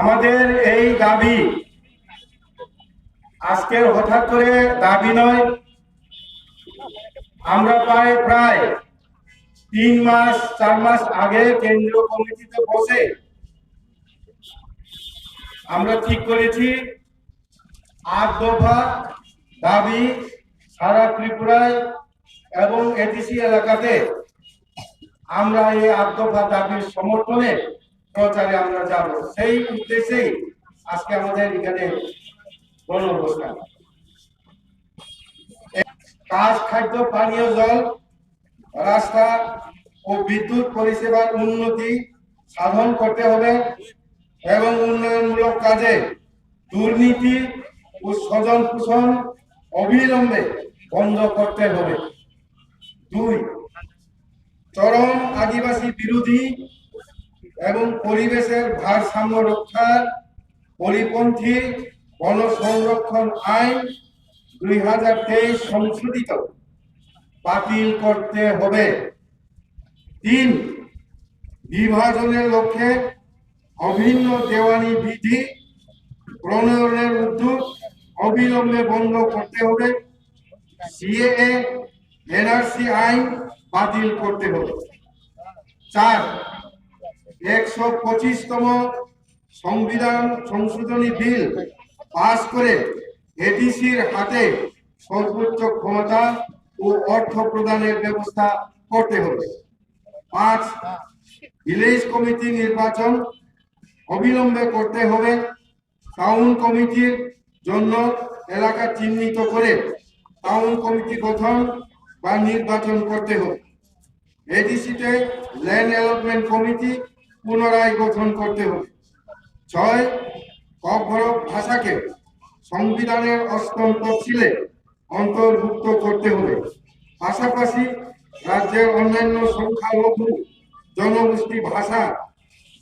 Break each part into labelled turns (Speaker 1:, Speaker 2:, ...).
Speaker 1: আমাদের এই দাবি আজকের হঠাৎ করে দাবি নয়। আমরা প্রায় প্রায় তিন মাস, চার মাস আগে কেন্দ্রীয় কমিটিতে বসে আমরা ঠিক করেছি, আট দফা দাবি সারা ত্রিপুরায় এবং এটিসি এলাকাতে আমরা এই আট দফা দাবির সমর্থনে প্রচারে আমরা যাব। সেই উদ্দেশ্যেই আজকে আমাদের এখানে গণঅবস্থান কাজ, খাদ্য, পানীয়, জল, রাস্তা ও বিদ্যুৎ পরিষেবার উন্নতি সাধন করতে হবে এবং উন্নয়নমূলক কাজে দুর্নীতি ও স্বজন পোষণ অবিলম্বে বন্ধ করতে হবে। দুই, চরম আদিবাসী বিরোধী এবং পরিবেশের ভারসাম্য রক্ষার পরিপন্থী বন সংরক্ষণ আইন দুই হাজার তেইশ সংশোধিত বাতিল করতে হবে। তিন, বিভাজনের লক্ষ্যে অভিন্ন দেওয়ানি বিধি প্রণয়নের উদ্যোগ অবিলম্বে বন্ধ করতে হবে। সিএএ, এনআরসি আইন বাতিল করতে হবে। চার একশো পঁচিশতম সংবিধান সংশোধনী বিল পাশ করে এডিসির হাতে সর্বোচ্চ ক্ষমতা ও অর্থ প্রদানের ব্যবস্থা করতে হবে। পাঁচ, ভিলেজ কমিটি নির্বাচন অবিলম্বে করতে হবে। টাউন কমিটির জন্য এলাকা চিহ্নিত করে টাউন কমিটি গঠন বা নির্বাচন করতে হবে। এডিসিতে ল্যান্ড অ্যালটমেন্ট কমিটি পুনরায় গঠন করতে হবে। ছয় কভরক ভাষাকে সংবিধানের অষ্টম তফসিলে অন্তর্ভুক্ত করতে হবে। পাশাপাশি রাজ্যের অন্যান্য সংখ্যালঘু জনগোষ্ঠী ভাষা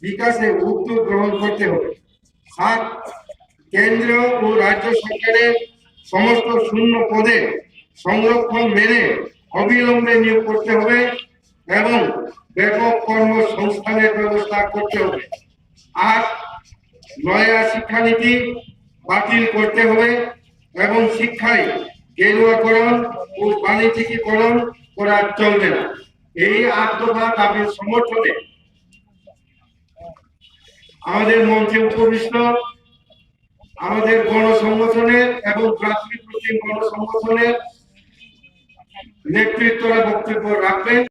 Speaker 1: বিকাশে উদ্যোগ গ্রহণ করতে হবে। সাত, কেন্দ্র ও রাজ্য সরকারের সমস্ত শূন্য পদে সংরক্ষণ মেনে অবিলম্বে নিয়োগ করতে হবে এবং ব্যাপক কর্মসংস্থানের ব্যবস্থা করতে হবে। আর নয়া শিক্ষানীতি বাতিল করতে হবে এবং শিক্ষায় গেরুয়াকরণ ও বাণিজ্যিকীকরণ করা চলবে না। এই আত্মঘা দাবির সমর্থনে আমাদের মঞ্চে উপবিষ্ট, আমাদের গণসংগঠনের এবং ভ্রাতৃপ্রতিম গণসংগঠনের নেতৃত্বরা বক্তব্য রাখবেন।